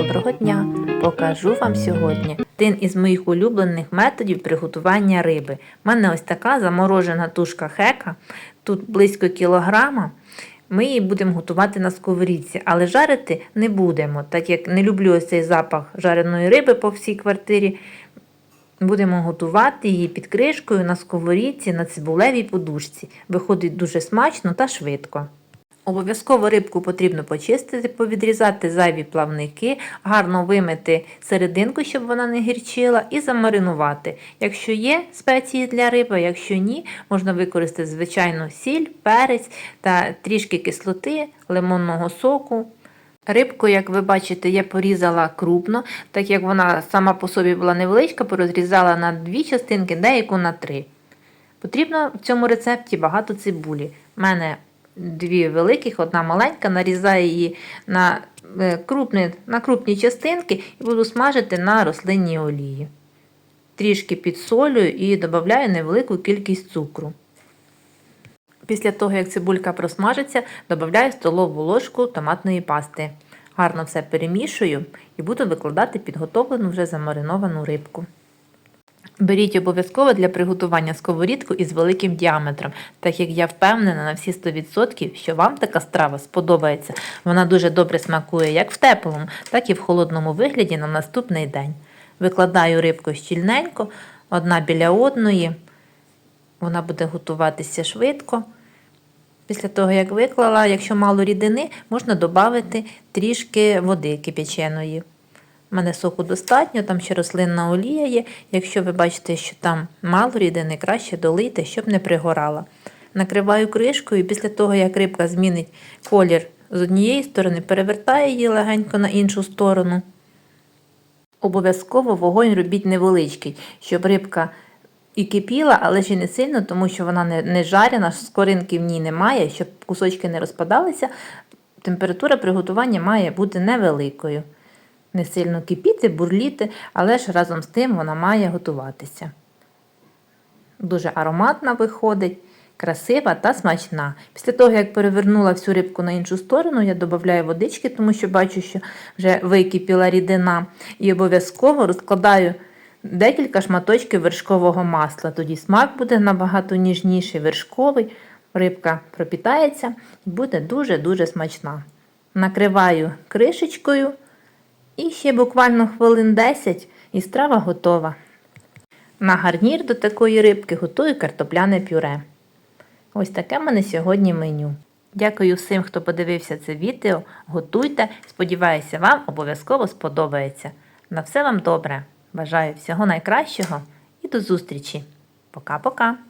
Доброго дня! Покажу вам сьогодні один із моїх улюблених методів приготування риби. У мене ось така заморожена тушка хека, тут близько кілограма. Ми її будемо готувати на сковорідці, але жарити не будемо, так як не люблю ось цей запах жареної риби по всій квартирі. Будемо готувати її під кришкою на сковорідці на цибулевій подушці. Виходить дуже смачно та швидко. Обов'язково рибку потрібно почистити, повідрізати зайві плавники, гарно вимити серединку, щоб вона не гірчила, і замаринувати. Якщо є спеції для риби, якщо ні, можна використати звичайно сіль, перець та трішки кислоти, лимонного соку. Рибку, як ви бачите, я порізала крупно, так як вона сама по собі була невеличка, порозрізала на дві частинки, деяку на три. Потрібно в цьому рецепті багато цибулі. У мене дві великих, одна маленька, нарізаю її на е, крупні, на крупні частинки і буду смажити на рослинній олії. Трішки підсолюю і додаю невелику кількість цукру. Після того, як цибулька просмажиться, додаю столову ложку томатної пасти. Гарно все перемішую і буду викладати підготовлену вже замариновану рибку. Беріть обов'язково для приготування сковорідку із великим діаметром, так як я впевнена на всі 100%, що вам така страва сподобається. Вона дуже добре смакує як в теплому, так і в холодному вигляді на наступний день. Викладаю рибку щільненько, одна біля одної. Вона буде готуватися швидко. Після того, як виклала, якщо мало рідини, можна додати трішки води кипяченої. У мене соку достатньо, там ще рослинна олія є. Якщо ви бачите, що там мало рідини, краще долийте, щоб не пригорала. Накриваю кришкою і після того, як рибка змінить колір з однієї сторони, перевертаю її легенько на іншу сторону. Обов'язково вогонь робіть невеличкий, щоб рибка і кипіла, але ще не сильно, тому що вона не, не жарена, скоринки в ній немає, щоб кусочки не розпадалися. Температура приготування має бути невеликою. Не сильно кипіти, бурліти, але ж разом з тим вона має готуватися. Дуже ароматна виходить, красива та смачна. Після того, як перевернула всю рибку на іншу сторону, я додаю водички, тому що бачу, що вже википіла рідина. І обов'язково розкладаю декілька шматочків вершкового масла. Тоді смак буде набагато ніжніший, вершковий. Рибка пропітається і буде дуже-дуже смачна. Накриваю кришечкою. І ще буквально хвилин 10 і страва готова. На гарнір до такої рибки готую картопляне пюре. Ось таке в мене сьогодні меню. Дякую всім, хто подивився це відео. Готуйте, сподіваюся, вам обов'язково сподобається. На все вам добре! Бажаю всього найкращого і до зустрічі! Пока-пока!